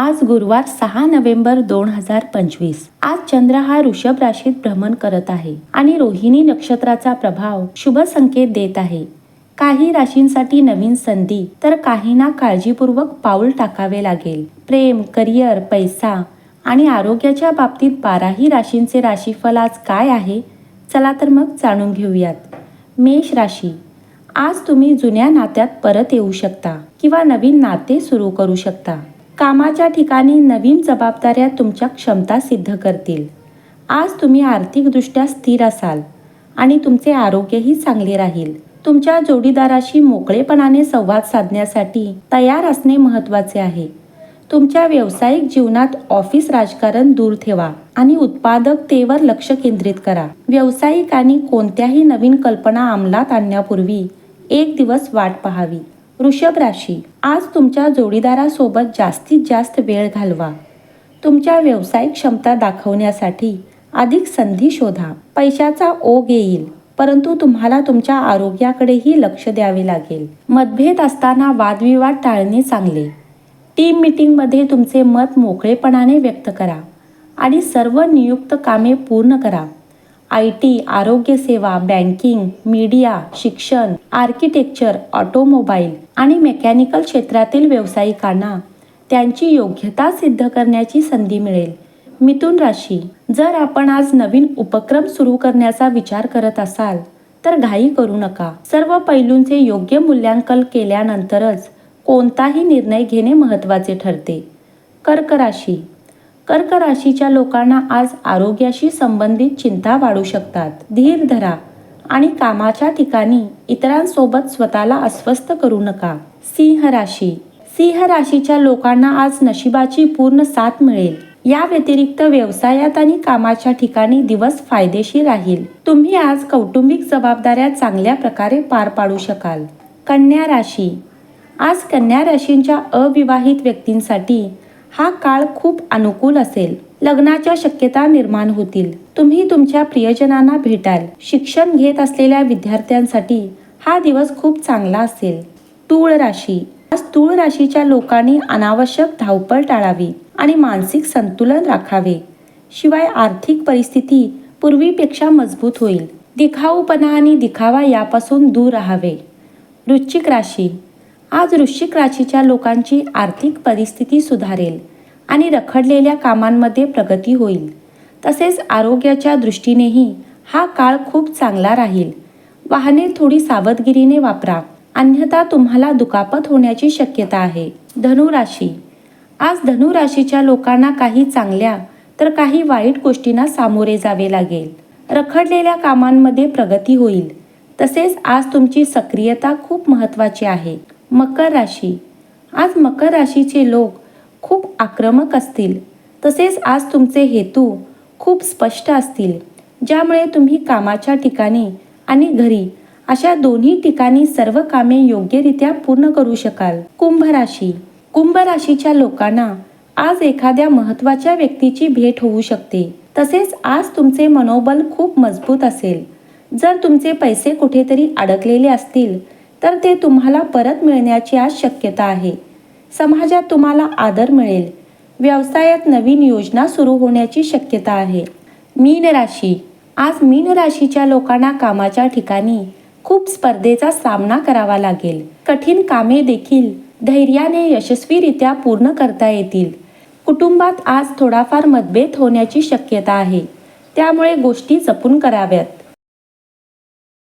आज गुरुवार सहा नोव्हेंबर दोन हजार पंचवीस. आज चंद्र हा ऋषभ राशीत भ्रमण करत आहे आणि रोहिणी नक्षत्राचा प्रभाव शुभ संकेत देत आहे. काही राशींसाठी नवीन संधी तर काहींना काळजीपूर्वक पाऊल टाकावे लागेल. प्रेम करिअर पैसा आणि आरोग्याच्या बाबतीत बाराही राशींचे राशीफल आज काय आहे? चला तर मग जाणून घेऊयात. मेष राशी. आज तुम्ही जुन्या नात्यात परत येऊ शकता किंवा नवीन नाते सुरू करू शकता. कामाच्या ठिकाणी नवीन जबाबदाऱ्या तुमच्या क्षमता सिद्ध करतील. आज तुम्ही आर्थिकदृष्ट्या स्थिर असाल आणि तुमचे आरोग्यही चांगले राहील. तुमच्या जोडीदाराशी मोकळेपणाने संवाद साधण्यासाठी तयार असणे महत्त्वाचे आहे. तुमच्या व्यावसायिक जीवनात ऑफिस राजकारण दूर ठेवा आणि उत्पादकतेवर लक्ष केंद्रित करा. व्यावसायिकांनी कोणत्याही नवीन कल्पना अंमलात आणण्यापूर्वी एक दिवस वाट पाहावी. वृषभ राशी आज तुमच्या जोडीदारासोबत जास्तीत जास्त वेळ घालवा. तुमच्या व्यावसायिक क्षमता दाखवण्यासाठी अधिक संधी शोधा. पैशाचा ओघ येईल परंतु तुम्हाला तुमच्या आरोग्याकडेही लक्ष द्यावे लागेल. मतभेद असताना वादविवाद टाळणे चांगले. टीम मिटिंगमध्ये तुमचे मत मोकळेपणाने व्यक्त करा आणि सर्व नियुक्त कामे पूर्ण करा. आय टी आरोग्यसेवा बँकिंग मीडिया शिक्षण आर्किटेक्चर ऑटोमोबाईल आणि मेकॅनिकल क्षेत्रातील व्यावसायिकांना त्यांची योग्यता सिद्ध करण्याची संधी मिळेल. मिथुन राशी जर आपण आज नवीन उपक्रम सुरू करण्याचा विचार करत असाल तर घाई करू नका. सर्व पैलूंचे योग्य मूल्यांकन केल्यानंतरच कोणताही निर्णय घेणे महत्त्वाचे ठरते. कर्क राशी कर्क राशीच्या लोकांना आज आरोग्याशी संबंधित चिंता वाढू शकतात. धीर धरा आणि कामाच्या ठिकाणी इतरांसोबत स्वतःला अस्वस्थ करू नका. सिंह राशी. सिंह राशीच्या लोकांना आज नशिबाची पूर्ण साथ मिळेल. या व्यतिरिक्त व्यवसायात आणि कामाच्या ठिकाणी दिवस फायदेशीर राहील. तुम्ही आज कौटुंबिक जबाबदाऱ्या चांगल्या प्रकारे पार पाडू शकाल. कन्या राशी. आज कन्या राशींच्या अविवाहित व्यक्तींसाठी हा काळ खूप अनुकूल असेल. लग्नाच्या शक्यता निर्माण होतील. तुम्ही तुमच्या प्रियजनांना भेटाल. शिक्षण घेत असलेल्या विद्यार्थ्यांसाठी हा दिवस खूप चांगला असेल. तूळ राशी. आज तूळ राशीच्या लोकांनी अनावश्यक धावपळ टाळावी आणि मानसिक संतुलन राखावे. शिवाय आर्थिक परिस्थिती पूर्वीपेक्षा मजबूत होईल. दिखाऊपणा आणि दिखावा यापासून दूर राहावे. वृश्चिक राशी. आज वृश्चिक राशीच्या लोकांची आर्थिक परिस्थिती सुधारेल आणि रखडलेल्या कामांमध्ये प्रगती होईल. तसेच आरोग्याच्या दृष्टीनेही हा काळ खूप चांगला राहील. वाहने थोडी सावधगिरीने वापरा. अन्यथा तुम्हाला दुखापत होण्याची शक्यता आहे. धनुराशी आज धनुराशीच्या लोकांना काही चांगल्या तर काही वाईट गोष्टींना सामोरे जावे लागेल. रखडलेल्या कामांमध्ये प्रगती होईल. तसेच आज तुमची सक्रियता खूप महत्त्वाची आहे. मकर राशी. आज मकर राशीचे लोक खूप आक्रमक असतील. तसेच आज तुमचे हेतू खूप स्पष्ट असतील. ज्यामुळे तुम्ही कामाच्या ठिकाणी आणि घरी अशा दोन्ही ठिकाणी सर्व कामे योग्यरित्या पूर्ण करू शकाल. कुंभ राशी. कुंभ राशीच्या लोकांना आज एखाद्या महत्त्वाच्या व्यक्तीची भेट होऊ शकते. तसेच आज तुमचे मनोबल खूप मजबूत असेल. जर तुमचे पैसे कुठेतरी अडकलेले असतील तर ते तुम्हाला परत मिळण्याची आज शक्यता आहे. समाजात तुम्हाला आदर मिळेल. व्यवसायात नवीन योजना सुरू होण्याची शक्यता आहे. मीन राशी. आज मीन राशीच्या लोकांना कामाच्या ठिकाणी खूप स्पर्धेचा सामना करावा लागेल. कठीण कामे देखील धैर्याने यशस्वीरित्या पूर्ण करता येतील. कुटुंबात आज थोडाफार मतभेद होण्याची शक्यता आहे. त्यामुळे गोष्टी जपून कराव्यात.